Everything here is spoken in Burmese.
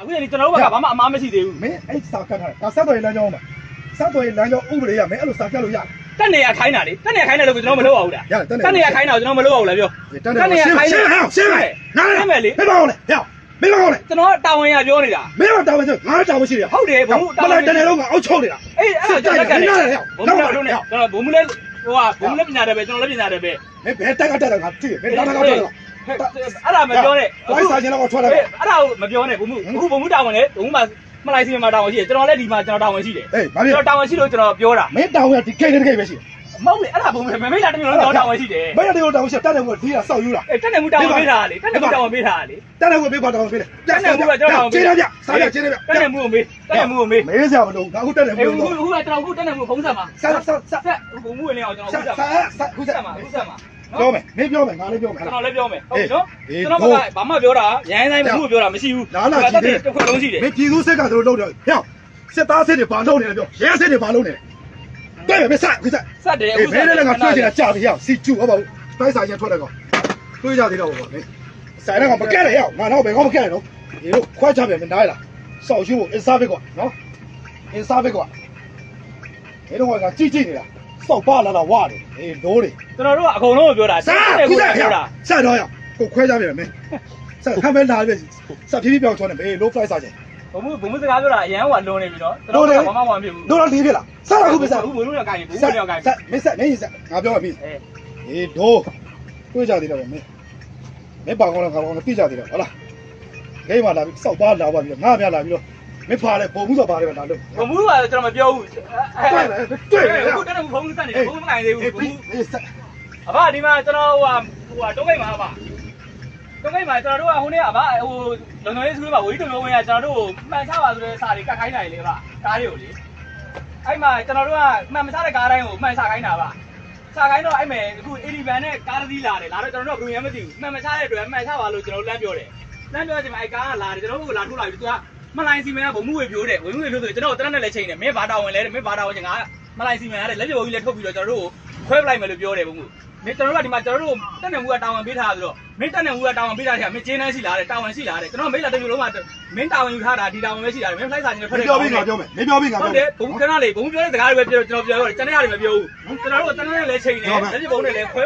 အခုလေကျွန်တော်တို့ကဘာမှအမားမရှိသေးဘူးမင်းအဲ့စာကတ်ထားတာဆက်တော်ရေးလမ်းကြောင်းမှာဆက်တော်ရေးလမ်းကြောင်းဥပဒေရမင်းအဲ့လိုစာကတ်လို့ရတယ် တက်နေရခိုင်းတာလေတက်နေရခိုင်းတယ်လို့ကျွန်တော်မလုပ်ပါဘူးလားရတယ်တက်နေတက်နေရခိုင်းတာကိုကျွန်တော်မလုပ်ပါဘူးလားပြောတက်နေရှင်းရှင်းဟဲ့ရှင်းမယ်နားရှင်းမယ်လေမင်းမအောင်လေဟဲ့မင်းမအောင်လေကျွန်တော်တာဝန်ရပြောနေတာမင်းမတောင်းမရှိငါတောင်းမရှိရဟုတ်တယ်ဘုံမလိုက်တနေလုံးကအောက်ချုပ်နေတာအေးအဲ့ဒါကျွန်တော်လက်ကတယ်ဘုံမလို့နဲ့ကျွန်တော်ဘုံမလဲဟိုကဘုံမလဲပညာတယ်ပဲကျွန်တော်လည်းပညာတယ်ပဲမင်းဘယ်တက်ကတက်တယ်ငါသိတယ်မင်းနားနားကတော့ အဲ့ဒါမပြောနဲ့ဝိုင်းစာချင်းတော့ထွက်လာအဲ့ဒါကိုမပြောနဲ့ဘုံမအခုဘုံမတာဝန်လေဘုံမမလိုက်စီမှာတာဝန်ရှိတယ်ကျွန်တော်လည်းဒီမှာကျွန်တော်တာဝန်ရှိတယ်အေးဘာဖြစ်ကျွန်တော်တာဝန်ရှိလို့ကျွန်တော်ပြောတာမင်းတောင်းရဒီကိတ်တဲ့ကိတ်ပဲရှိမဟုတ်လေအဲ့ဒါဘုံမမေးတာတမျိုးလုံးကျွန်တော်တာဝန်ရှိတယ်မင်းတို့တောင်းရှိတက်တယ်ကဒီကစောက်ယူလာအေးတက်နေမှုတာဝန်ပေးတာလေတက်နေမှုတာဝန်ပေးတာလေတက်တယ်ကပေးပါတောင်းပေးတယ်ချင်းတယ်ပြစားရချင်းတယ်ပြတက်နေမှုကိုမေးတက်နေမှုကိုမေးမေးစရာမလိုငါအခုတက်တယ်အေးမျိုးခုတော့ခုကကျွန်တော်ခုတက်နေမှုဖုံးဆက်မှာဆက်ဆက်ဆက်ဆက်ဘုံမှုဝင်နေအောင်ကျွန်တော်ဆက်ခုဆက်ဆက်မှာဆက်ခုခုစဆက်က်မှာခုဆက်မှာ ပြောမယ်မင်းပြောမယ်ငါလည်းပြောမယ်ကျွန်တော်လည်းပြောမယ်ဟုတ်ပြီနော်အေးကျွန်တော်ကဘာမှပြောတာရိုင်းတိုင်းဘုံမှုပြောတာမရှိဘူးလာလာကြည့်တယ်တစ်ခွက်လုံးရှိတယ်မင်းပြည်သူစစ်ကတို့လုံးတယ်ဟဲ့စစ်သားစစ်တွေဘာလုပ်နေလဲပြောရဲစစ်တွေဘာလုပ်နေလဲတဲ့မဆက်ခုစက်ဆက်တယ်အေးအခုဘယ်နဲ့လဲငါတွေ့နေတာကြာပြီဟဲ့စီကျူဟုတ်ပါဘူးတိုက်ဆိုင်ချင်းထွက်တယ်ကောင်တွေ့ကြသေးတော့ဘောမင်းဆိုင်တော့မကဲရဟဲ့ငါတော့ဘယ်ကောမကဲရတော့ဒီလိုခွဲချပြန်မနားရလားစောက်ယူအင်စားဘစ်ကွာနော်အင်စားဘစ်ကွာဒီတော့ကကြည့်ကြည့်နေတာ စောက်ပါလာလာဝတယ်အေးလိုးတယ်ကျွန်တော်တို့ကအကုန်လုံးကိုပြောတာစားတယ်ခုခုစက်ပြောတာဆက်တော့ရကိုခွဲကြပြန်မင်းဆက်ခမ်းမဲလာပြီဆက်ဖြည်းဖြည်းပြောင်းချောနေဘေး low flight စားချင်ဘုံမှုဘုံမှုစကားပြောတာအရန်ဟိုကလွန်နေပြီနော်ကျွန်တော်ကဘာမှမဖြစ်ဘူးတို့တော့လေးပြလားဆက်လာခုပဲဆက်ဘူးဘုံမှုတော့ကိုင်းဘုံမှုဆက်တော့ကိုင်းဆက်မင်းဆက်မင်းဆက်ငါပြောပါပြီအေးအေးဒိုးတွေ့ကြသေးတယ်ဗျမင်းမင်းပါကောင်းလားခါကောင်းလားသိကြသေးတယ်ဟုတ်လားဂိမ်းမှာလာပြီးစောက်ပါလာပါပြီးငါပြလာပြီးတော့ မင်းဖားလဲပုံမှုဆိုပါတယ်ဗျလာလို့ဘုံမှုကကျွန်တော်မပြောဘူးတွေ့တယ်တွေ့တယ်အခုတက်နေဘုံမှုဆက်နေဘုံမှုမကိုင်းသေးဘူးအေးဘုံပြီးမှုအေးဆက်အဘဒီမှာကျွန်တော်ဟိုဟိုတုံးကိတ်မှာပါတုံးကိတ်မှာကျွန်တော်တို့ကဟိုနေ့ကဗာဟိုလုံလုံလေးစကူးမှာဝေးတုံလုံးဝင်ကကျွန်တော်တို့မှန်ချပါဆိုတဲ့စာတွေကတ်ခိုင်းနိုင်လေဗာကားတွေကိုလေအဲ့မှာကျွန်တော်တို့ကမှန်မချတဲ့ကားတိုင်းကိုမှန်ချခိုင်းတာဗာချခိုင်းတော့အဲ့မဲ့အခု80ဘန်နဲ့ကားတစ်စီးလာတယ်လာတော့ကျွန်တော်တို့ကဘယ်လိုမှမသိဘူးမှန်မချတဲ့အတွက်မှန်ချပါလို့ကျွန်တော်လမ်းပြောတယ်လမ်းပြောချိန်မှာအဲ့ကားကလာတယ်ကျွန်တော်တို့ကလာထုတ်လာပြီးသူက မလိုင်းစီမန်ကဘုံမှုဝေပြိုးတယ်ဝေမှုဝေပြိုးဆိုကျွန်တော်တရက်နဲ့လည်းချိန်တယ်မင်းဘာတာဝန်လဲတဲ့မင်းဘာတာဝန်ချင်းငါမလိုင်းစီမန်ရတယ်လက်ပြဘုံကြီးလည်းထုတ်ပြီးတော့ကျွန်တော်တို့ကိုခွဲပလိုက်မယ်လို့ပြောတယ်ဘုံမှုမင်းကျွန်တော်တို့ကဒီမှာကျွန်တော်တို့တက်နေမှုကတာဝန်ပေးထားဆိုတော့မင်းတက်နေမှုကတာဝန်ပေးထားတယ်မင်းကျင်းနှန်းရှိလားတဲ့တာဝန်ရှိလားတဲ့ကျွန်တော်မိတ်လာတစ်မျိုးလုံးကမင်းတာဝန်ယူထားတာဒီတာဝန်ပဲရှိတာမင်း flight စာချင်းနဲ့မဖက်င်းတယ်ပြောပြီးငါပြောမယ်မင်းပြောပြီးငါဟုပြောတ်တယ်ဘုံခဏလေးဘုံပြောတဲ့စကားတွေပဲပြောကျွန်တော်ပြောရတယ်ကျန်တဲ့ဟာတွေမပြောဘူးကျွန်တော်တို့ကတန်းနဲ့လည်းချိန်တယ်လက်ပြဘုံနဲ့လည်းခွဲ